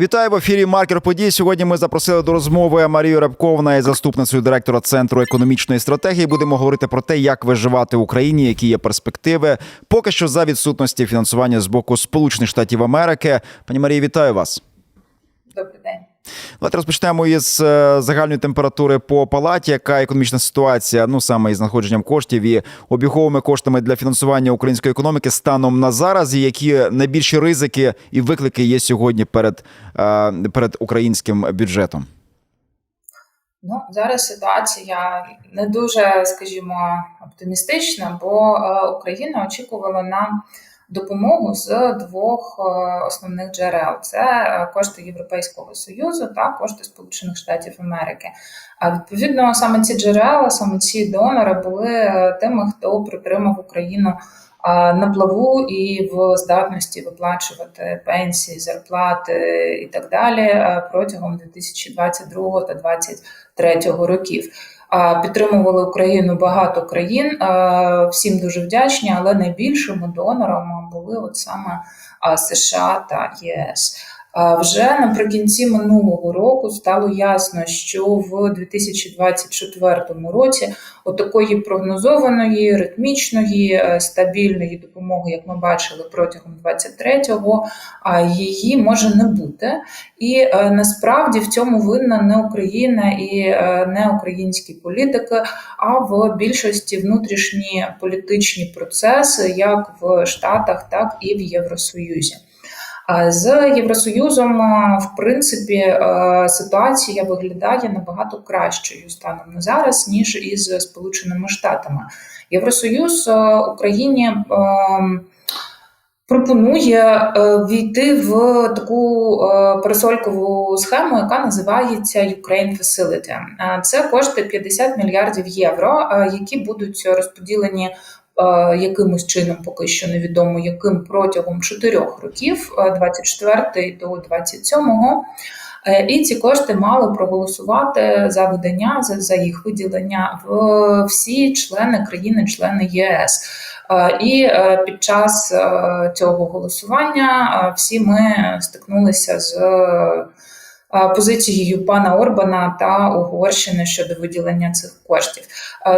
Вітаю в ефірі Маркер подій. Сьогодні ми запросили до розмови Марію Рябковна, заступницею директора центру економічної стратегії. Будемо говорити про те, як виживати в Україні, які є перспективи. Поки що за відсутності фінансування з боку Сполучених Штатів Америки. Пані Марії, вітаю вас. Добрий день. Давайте розпочнемо із е, загальної температури по палаті. Яка економічна ситуація? Ну саме із знаходженням коштів і обіговими коштами для фінансування української економіки станом на зараз. І які найбільші ризики і виклики є сьогодні перед, е, перед українським бюджетом? Ну зараз ситуація не дуже, скажімо, оптимістична, бо е, Україна очікувала на допомогу з двох е, основних джерел: це е, кошти Європейського союзу та кошти Сполучених Штатів Америки. А відповідно, саме ці джерела, саме ці донори були е, тими, хто притримав Україну на плаву і в здатності виплачувати пенсії, зарплати і так далі протягом 2022 та 2023 років. Підтримували Україну багато країн. Всім дуже вдячні, але найбільшими донорами були от саме США та ЄС. Вже наприкінці минулого року стало ясно, що в 2024 році отакої прогнозованої, ритмічної, е, стабільної допомоги, як ми бачили протягом 23-го, а її може не бути. І е, насправді в цьому винна не Україна і е, не українські політики, а в більшості внутрішні політичні процеси, як в Штатах, так і в Євросоюзі. З Євросоюзом, в принципі, е, ситуація виглядає набагато кращою станом на зараз, ніж із Сполученими Штатами. Євросоюз е, Україні е, пропонує е, війти в таку е, пересолькову схему, яка називається Ukraine Facility. Е, Це кошти 50 мільярдів євро, е, які будуть розподілені е, якимось чином, поки що невідомо яким протягом 4 років, е, 24 до 27 Е, І ці кошти мали проголосувати за видання за, за їх виділення в всі члени країни-члени ЄС. Е, І е, під час е, цього голосування е, всі ми стикнулися з е, позицією пана Орбана та Угорщини щодо виділення цих коштів.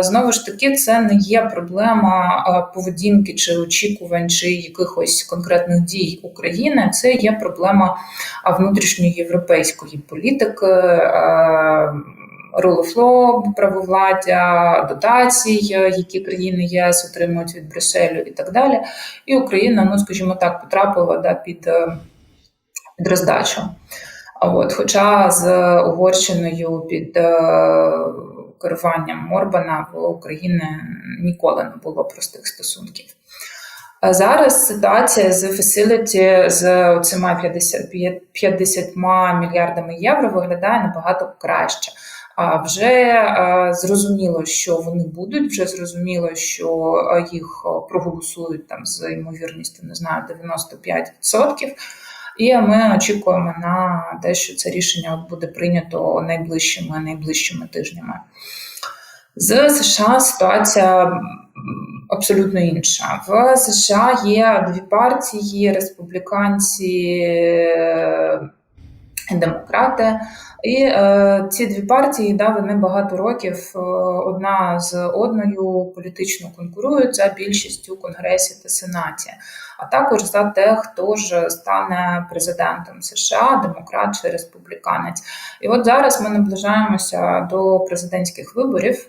Знову ж таки, це не є проблема поведінки чи очікувань, чи якихось конкретних дій України. Це є проблема а, внутрішньої європейської політики. law, правовладдя, дотацій, е, які країни єС отримують від Брюсселю і так далі. І Україна, ну скажімо так, потрапила да, під, е, під роздачу. От, хоча з Угорщиною під е, керуванням Орбана в Україні ніколи не було простих стосунків. Зараз ситуація з Facility з цими 50, 50 мільярдами євро виглядає набагато краще. А вже е, зрозуміло, що вони будуть, вже зрозуміло, що е, їх проголосують там з ймовірністю, не знаю, 95%. І ми очікуємо на те, що це рішення буде прийнято найближчими найближчими тижнями. З США ситуація абсолютно інша. В США є дві партії: республіканці демократи. І е, ці дві партії да, вони багато років е, одна з одною політично конкурують за більшістю Конгресі та Сенаті, а також за те, хто ж стане президентом США, демократ чи республіканець. І от зараз ми наближаємося до президентських виборів.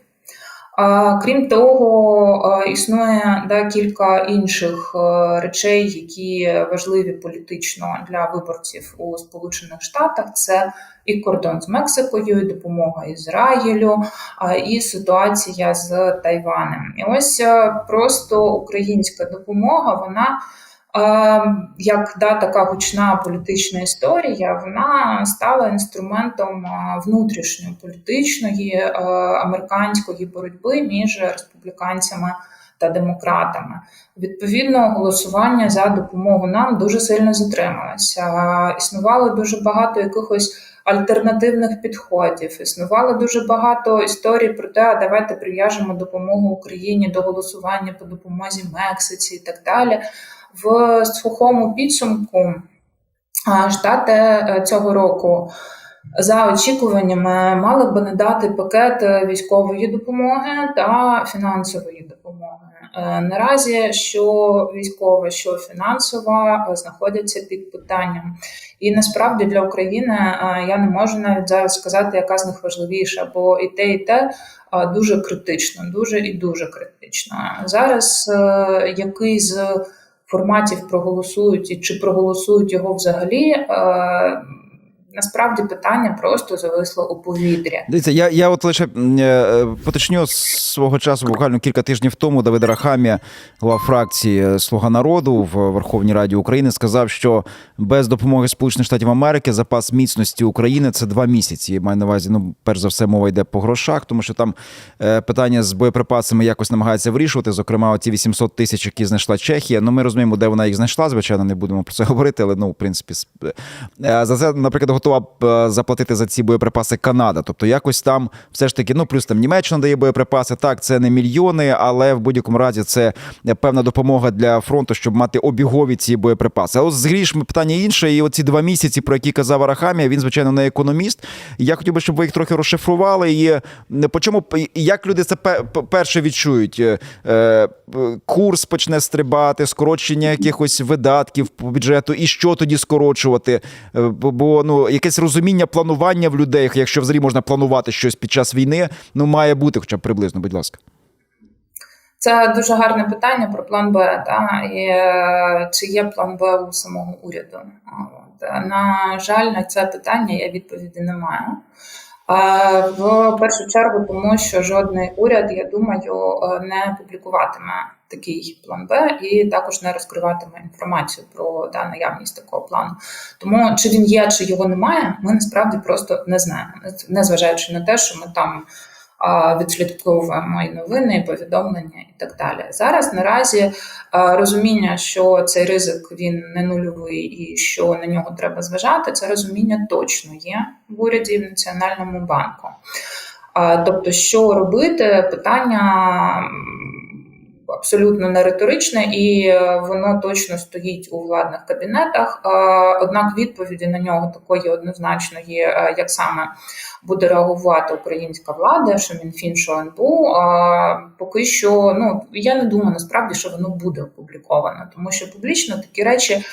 Крім того, е, існує да, кілька інших е, речей, які важливі політично для виборців у Сполучених Штатах. Це і кордон з Мексикою, і допомога Ізраїлю, і ситуація з Тайванем. І ось е, просто українська допомога, вона. Е, Як да, така гучна політична історія, вона стала інструментом е, внутрішньополітичної е, американської боротьби між республіканцями та демократами. Відповідно, голосування за допомогу нам дуже сильно затрималося. Існувало дуже багато якихось альтернативних підходів. Існувало дуже багато історій про те, а давайте прив'яжемо допомогу Україні до голосування по допомозі Мексиці і так далі. В сухому підсумку Штати е, цього року за очікуваннями мали б надати пакет військової допомоги та фінансової допомоги. Е, Наразі що військова, що фінансова е, знаходяться під питанням. І насправді для України я не можу навіть зараз сказати, яка з них важливіша, бо і те, і те дуже критично, дуже і дуже критично. Зараз який з форматів проголосують і чи проголосують його взагалі. е, Насправді питання просто зависло у повітрі. Дивіться, я, я от лише е, поточню свого часу, буквально кілька тижнів тому, Давид Рахамія, голова фракції Слуга народу в Верховній Раді України, сказав, що без допомоги Сполучених Штатів Америки запас міцності України це два місяці. Маю на увазі, ну перш за все, мова йде по грошах, тому що там е, питання з боєприпасами якось намагається вирішувати. Зокрема, оці 800 тисяч, які знайшла Чехія. Ну, ми розуміємо, де вона їх знайшла. Звичайно, не будемо про це говорити, але ну, в принципі, е, за це, наприклад, готова е, заплатити за ці боєприпаси Канада. Тобто, якось там все ж таки, ну плюс там Німеччина дає боєприпаси. Так, це не мільйони, але в будь-якому разі це певна допомога для фронту, щоб мати обігові ці боєприпаси. А от з грішми питання інше. І оці два місяці, про які казав Арахамія, він звичайно не економіст. Я хотів би, щоб ви їх трохи розшифрували. І е, по чому як люди це перше відчують? Е, Курс почне стрибати, скорочення якихось видатків по бюджету, і що тоді скорочувати? Бо ну якесь розуміння планування в людей, якщо взагалі можна планувати щось під час війни, ну має бути, хоча б приблизно, будь ласка. Це дуже гарне питання про план Б. Та? І, е, чи є план Б у самого уряду? На жаль, на це питання я відповіді не маю. Е, В першу чергу, тому що жодний уряд, я думаю, е, не публікуватиме такий план Б і також не розкриватиме інформацію про да, наявність такого плану. Тому чи він є, чи його немає, ми насправді просто не знаємо, незважаючи на те, що ми там відслідковуємо і новини, і повідомлення, і так далі. Зараз наразі розуміння, що цей ризик він не нульовий і що на нього треба зважати, це розуміння точно є в уряді і в Національному банку. Тобто, що робити, питання абсолютно не риторичне, і е, воно точно стоїть у владних кабінетах. Однак відповіді на нього такої однозначної, е, як саме буде реагувати українська влада, що Мінфін, що НБУ, поки що ну я не думаю насправді, що воно буде опубліковано, тому що публічно такі речі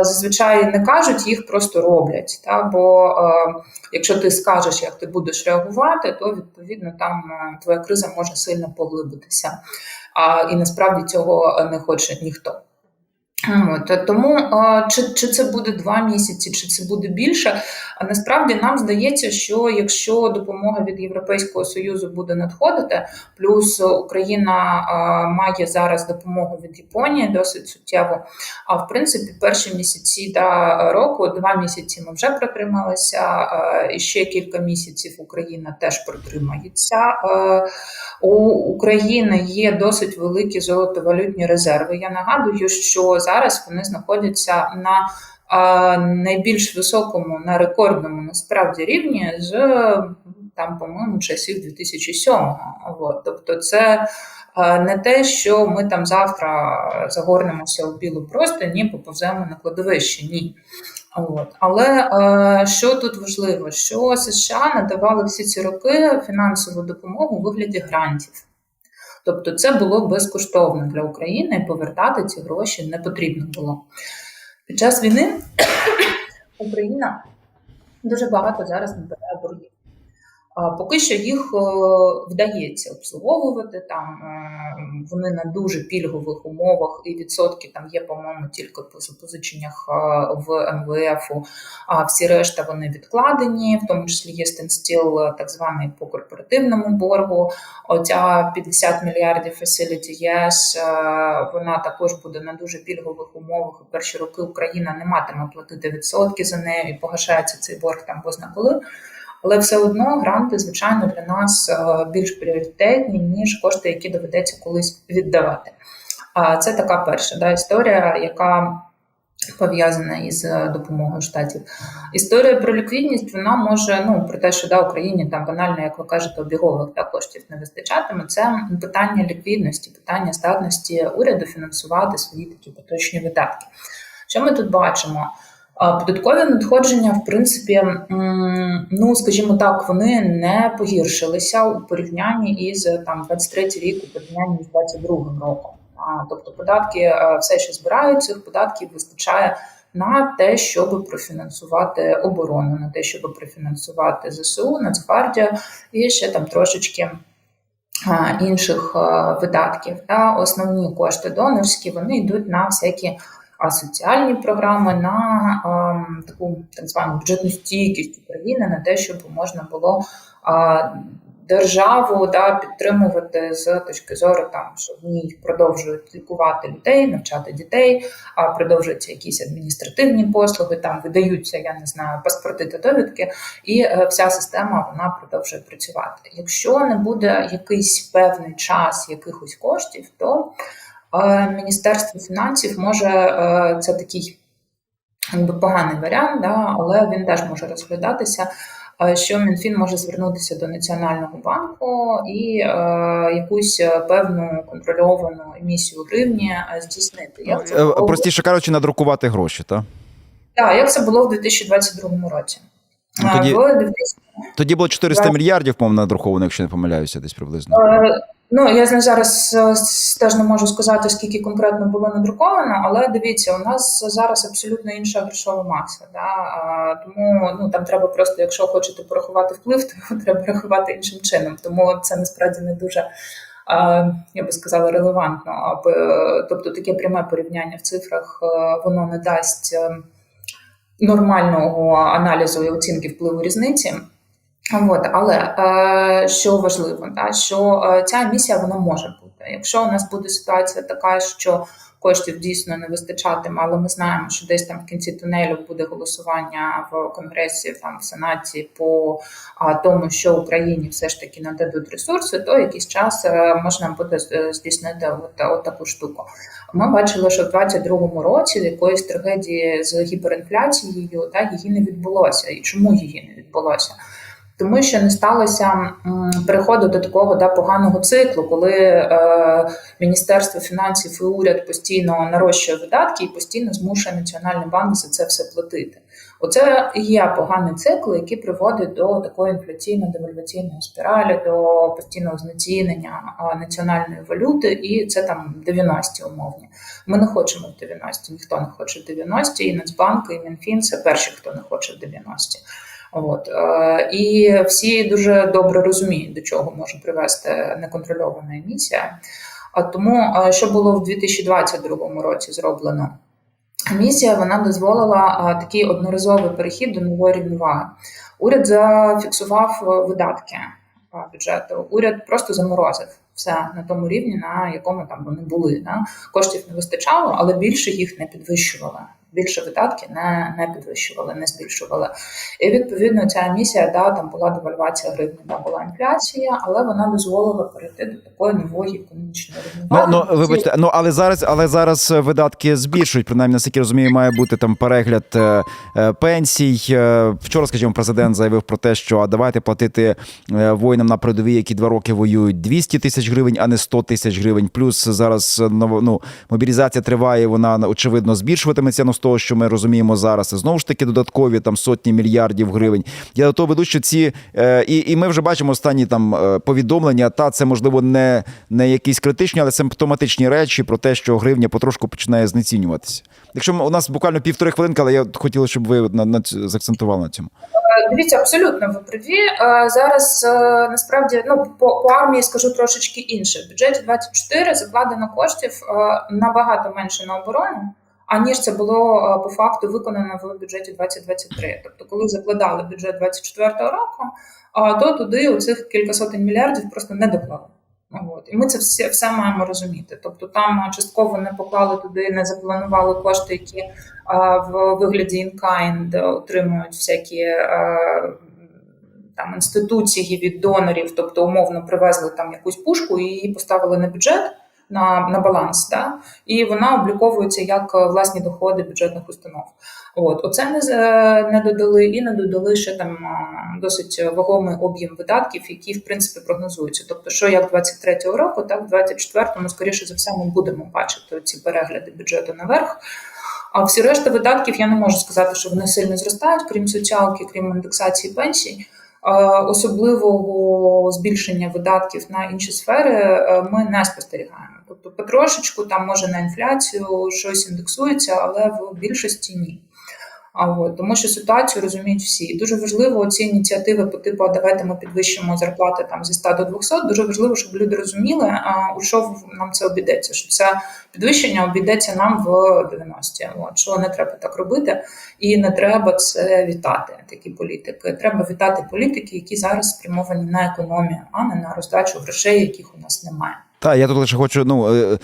зазвичай не кажуть, їх просто роблять. Та бо е, якщо ти скажеш, як ти будеш реагувати, то відповідно там е, твоя криза може сильно поглибитися. А і насправді цього не хоче ніхто. От, тому чи, чи це буде два місяці, чи це буде більше. А насправді нам здається, що якщо допомога від Європейського союзу буде надходити, плюс Україна має зараз допомогу від Японії досить суттєво. А в принципі, перші місяці да, року, два місяці ми вже протрималися, і ще кілька місяців Україна теж протримається. У України є досить великі золотовалютні резерви. Я нагадую, що зараз вони знаходяться на найбільш високому, на рекордному насправді рівні з там, по-моєму, часів 2007-го. От. Тобто, це не те, що ми там завтра загорнемося у білу простинь і поповземо на кладовище. Ні. От. Але е, що тут важливо, що США надавали всі ці роки фінансову допомогу у вигляді грантів. Тобто це було безкоштовно для України, і повертати ці гроші не потрібно було. Під час війни Україна дуже багато зараз набирає Поки що їх е, вдається обслуговувати там. е, Вони на дуже пільгових умовах, і відсотки там є, по-моєму, тільки по запозиченнях е, в МВФ. А всі решта вони відкладені, в тому числі є стенстіл, так званий по корпоративному боргу. Оця 50 мільярдів Facility Yes, вона також буде на дуже пільгових умовах. Перші роки Україна не матиме платити відсотки за нею і погашається цей борг там бозна коли. Але все одно гранти, звичайно, для нас е, більш пріоритетні, ніж кошти, які доведеться колись віддавати. А це така перша да, історія, яка пов'язана із е, допомогою штатів. Історія про ліквідність вона може ну про те, що да, Україні там банально, як ви кажете, обігових да, коштів не вистачатиме. Це питання ліквідності, питання здатності уряду фінансувати свої такі поточні видатки. Що ми тут бачимо? Податкові надходження, в принципі, ну скажімо так, вони не погіршилися у порівнянні із там 23 рік, у порівнянні з 22 роком. Тобто податки е, все ще збирають, цих податків вистачає на те, щоб профінансувати оборону, на те, щоб профінансувати ЗСУ, Нацгвардію і ще там трошечки інших видатків. Та основні кошти донорські вони йдуть на всякі а, соціальні програми, на а, таку так звану бюджетну стійкість України, на те, щоб можна було. Державу да підтримувати з точки зору там, що в ній продовжують лікувати людей, навчати дітей, а продовжуються якісь адміністративні послуги, там видаються, я не знаю, паспорти та довідки, і е, вся система вона продовжує працювати. Якщо не буде якийсь певний час якихось коштів, то Міністерство фінансів може е, це такий якби поганий варіант, да, але він теж може розглядатися. е, Що Мінфін може звернутися до Національного банку і е, якусь е, певну контрольовану емісію гривні е, здійснити. Як це Е, було- Простіше кажучи, надрукувати гроші, так? так, як це було в 2022 році. Ну, тоді- Е, В Тоді було 400 Так. мільярдів, по-моєму, надруковано, якщо не помиляюся, десь приблизно. Е, Ну, я зараз е, теж не можу сказати, скільки конкретно було надруковано, але дивіться, у нас зараз абсолютно інша грошова маса. Да? А, Тому ну, там треба просто, якщо хочете порахувати вплив, то його треба рахувати іншим чином. Тому це насправді не дуже. а, Я би сказала, релевантно. Аби, тобто таке пряме порівняння в цифрах е, воно не дасть е, нормального аналізу і оцінки впливу різниці. От, але е, що важливо, да, що е, ця місія вона може бути. Якщо у нас буде ситуація така, що коштів дійсно не вистачатиме, але ми знаємо, що десь там в кінці тунелю буде голосування в конгресі, там в сенаті по тому, що Україні все ж таки нададуть ресурси, то якийсь час е, можна буде здійснити от, от таку штуку. Ми бачили, що в 22-му році якоїсь трагедії з гіперінфляцією та її не відбулося. І чому її не відбулося? Тому що не сталося переходу до такого да, поганого циклу, коли е, Міністерство фінансів і уряд постійно нарощує видатки і постійно змушує Національний банк за це все платити. Оце є поганий цикл, який приводить до такої інфляційно-девальваційної спіралі, до постійного знецінення національної валюти, і це там 90-ті умовні. Ми не хочемо в 90-ті, ніхто не хоче в 90-ті, і Нацбанк, і Мінфін це перші, хто не хоче в 90-ті. От е, і всі дуже добре розуміють, до чого може привести неконтрольована емісія. А тому, е, що було в 2022 році зроблено, місія вона дозволила е, такий одноразовий перехід до нової рівноваги. Уряд зафіксував видатки бюджету. Уряд просто заморозив все на тому рівні, на якому там вони були. Да? Коштів не вистачало, але більше їх не підвищували. Більше видатки не, не підвищували, не збільшували. І відповідно ця місія, да, там була девальвація гривні, да, була інфляція, але вона дозволила перейти до такої нової економічної Ну, рівноваги. ну вибачте, ну але зараз, але зараз видатки збільшують. Принаймні, наскільки розумію, має бути там перегляд е, е, пенсій. Е, Вчора, скажімо, президент заявив про те, що а давайте платити е, воїнам на передовій, які два роки воюють 200 тисяч гривень, а не 100 тисяч гривень. Плюс зараз е, ну, мобілізація триває. Вона очевидно збільшуватиметься. Ну того, що ми розуміємо зараз, і знову ж таки додаткові там сотні мільярдів гривень. Я до того веду, що ці е, і, і ми вже бачимо останні там е, повідомлення. Та це можливо не, не якісь критичні, але симптоматичні речі про те, що гривня потрошку починає знецінюватися. Якщо у нас буквально півтори хвилинки, але я хотіла, щоб ви на, на заакцентували на цьому. Е, Дивіться, абсолютно ви праві. Е, Зараз насправді ну по, по армії скажу трошечки інше. В бюджеті 24 закладено коштів набагато менше на оборону. Аніж це було е, по факту виконано в бюджеті 2023. Тобто, коли закладали бюджет 24 року, то туди оцих кілька сотень мільярдів просто не доклали. От. І ми це все, все маємо розуміти. Тобто там частково не поклали туди, не запланували кошти, які а, в вигляді in-kind отримують всякі а, там інституції від донорів, тобто умовно привезли там якусь пушку і її поставили на бюджет. На, на баланс, да? і вона обліковується як е, власні доходи бюджетних установ. От оце не, не додали, і не додали ще там досить вагомий об'єм видатків, які в принципі прогнозуються. Тобто, що як 23-го року, так в 24-му, скоріше за все, ми будемо бачити ці перегляди бюджету наверх. А всі решта видатків я не можу сказати, що вони сильно зростають, крім соціалки, крім індексації пенсій. Е, Особливого збільшення видатків на інші сфери е, ми не спостерігаємо. Тобто, потрошечку там може на інфляцію щось індексується, але в більшості ні. А от, тому що ситуацію розуміють всі. І дуже важливо ці ініціативи по типу давайте ми підвищимо зарплати там зі 100 до 200, Дуже важливо, щоб люди розуміли, а, у що нам це обійдеться. Що це підвищення обійдеться нам в 90-ті. От що не треба так робити, і не треба це вітати. Такі політики. Треба вітати політики, які зараз спрямовані на економію, а не на роздачу грошей, яких у нас немає. Та я тут лише хочу ну.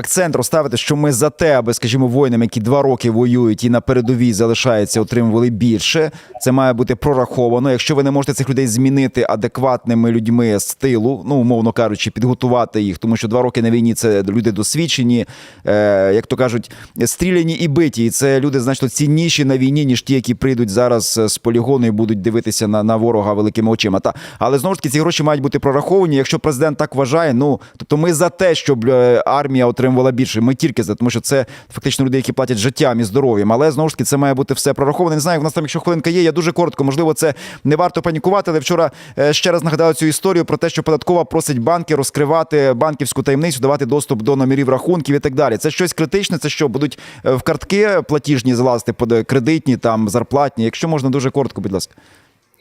Е, е, Акцент розставити, що ми за те, аби, скажімо, воїнам, які два роки воюють і на передовій залишаються, отримували більше. Це має бути прораховано. Якщо ви не можете цих людей змінити адекватними людьми з тилу, ну умовно кажучи, підготувати їх, тому що два роки на війні це люди досвідчені, е, як то кажуть, стріляні і биті. І це люди значно цінніші на війні, ніж ті, які прийдуть зараз з полігону і будуть дивитися на, на ворога великими очима. Та але знову ж таки ці гроші мають бути прораховані. Якщо президент так вважає, ну тобто ми за те, щоб е, армія отримувала більше. Ми тільки за тому, що це фактично люди, які платять життям і здоров'ям. Але знову ж таки це має бути все прораховано. Не знаю, в нас там, якщо хвилинка є, я дуже коротко. Можливо, це не варто панікувати. Але вчора е, ще раз нагадав цю історію про те, що податкова просить банки розкривати банківську таємницю, давати доступ до номерів рахунків і так далі. Це щось критичне. Це що будуть е, в картки платіжні залазити кредитні, там зарплатні. Якщо можна дуже коротко, будь ласка.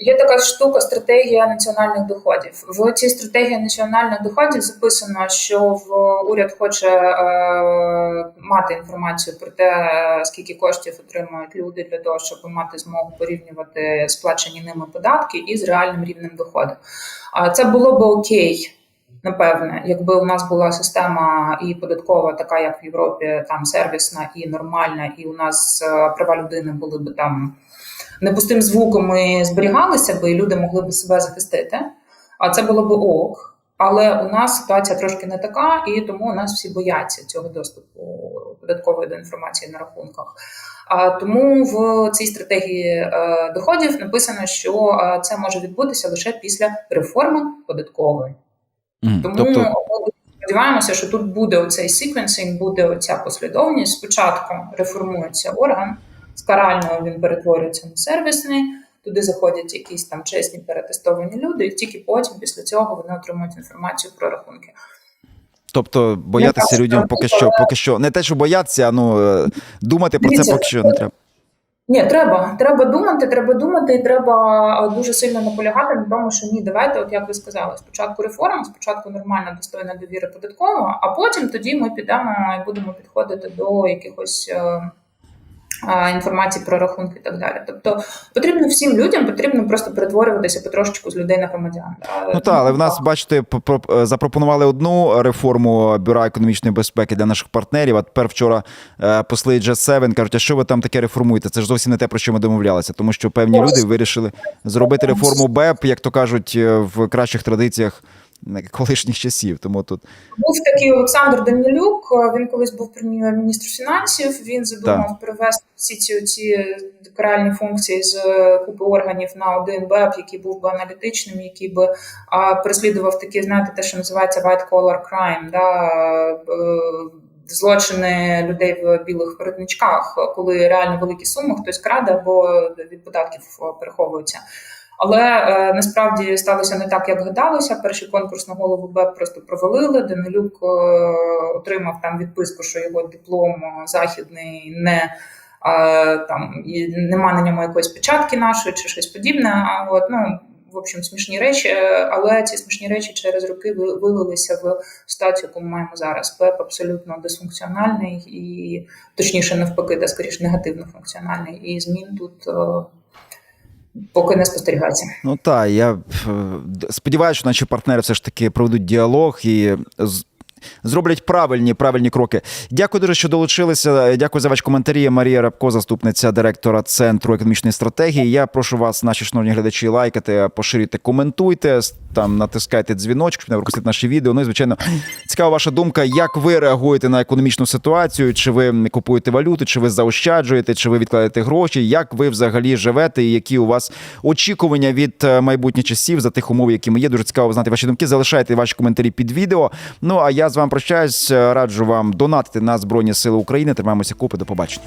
Є така штука стратегія національних доходів. В цій стратегії національних доходів записано, що в уряд хоче е, мати інформацію про те, скільки коштів отримують люди для того, щоб мати змогу порівнювати сплачені ними податки із реальним рівнем доходу. А це було би окей. Напевне, якби у нас була система і податкова, така як в Європі, там сервісна і нормальна, і у нас е, права людини були б там не пустим звуком зберігалися би, і люди могли б себе захистити. А це було б ок. Але у нас ситуація трошки не така, і тому у нас всі бояться цього доступу податкової до інформації на рахунках. А тому в цій стратегії е, доходів написано, що е, це може відбутися лише після реформи податкової. Тому Тобто, ми сподіваємося, що тут буде оцей секвенсинг, буде оця послідовність. Спочатку реформується орган, з карального він перетворюється на сервісний. Туди заходять якісь там чесні перетестовані люди, і тільки потім, після цього, вони отримують інформацію про рахунки. тобто боятися кажу, людям поки що, поки що не те, що бояться, а ну е, думати про це поки що не треба. Ні, треба. Треба думати, треба думати, і треба е, дуже сильно наполягати на тому, що ні, давайте, от як ви сказали, спочатку реформа, спочатку нормальна достойна довіра податкова, а потім тоді ми підемо і будемо підходити до якихось. е, Інформації про рахунки і так далі. Тобто потрібно всім людям потрібно просто перетворюватися потрошечку з людей на громадян. Ну так, але в нас, бачите, запропонували одну реформу бюра економічної безпеки для наших партнерів. А тепер вчора е, посли G7 кажуть, а що ви там таке реформуєте? Це ж зовсім не те, про що ми домовлялися, тому що певні люди вирішили зробити реформу БЕП, як то кажуть, е, в кращих традиціях колишніх часів. Тому тут Був такий Олександр Данілюк. Він колись був прем'єр-міністр фінансів. Він задумав перевести всі ці, ці каральні функції з купи органів на один БЕП, який був би аналітичним, який би а, переслідував такі, знаєте, те, що називається white collar crime, да, е, злочини людей в білих воротничках, коли реально великі суми хтось краде або від податків переховується. Але е, насправді сталося не так, як гадалося. Перший конкурс на голову БЕП просто провалили. Данилюк е, отримав там відписку, що його диплом е, західний не е, там і нема на ньому якоїсь печатки нашої чи щось подібне. А от ну в общем, смішні речі, е, але ці смішні речі через роки вилилися в ситуацію, яку ми маємо зараз. БЕП абсолютно дисфункціональний і точніше, навпаки, та скоріш негативно функціональний. І змін тут. Поки не спостерігається. Ну так, я е, сподіваюся, що наші партнери все ж таки проведуть діалог і зроблять правильні правильні кроки. Дякую дуже, що долучилися. Дякую за ваші коментарі. Марія Рабко, заступниця директора Центру економічної стратегії. Я прошу вас, наші шановні глядачі, лайкати, поширюйте, коментуйте, там натискайте дзвіночок, щоб не пропустити наші відео. Ну і звичайно, цікава ваша думка, як ви реагуєте на економічну ситуацію? Чи ви купуєте валюту, чи ви заощаджуєте, чи ви відкладаєте гроші? Як ви взагалі живете, і які у вас очікування від е, майбутніх часів за тих умов, які ми є? Дуже цікаво знати ваші думки. Залишайте ваші коментарі під відео. Ну а я З вами прощаюсь. Раджу вам донатити на Збройні Сили України. Тримаємося купи. До побачення.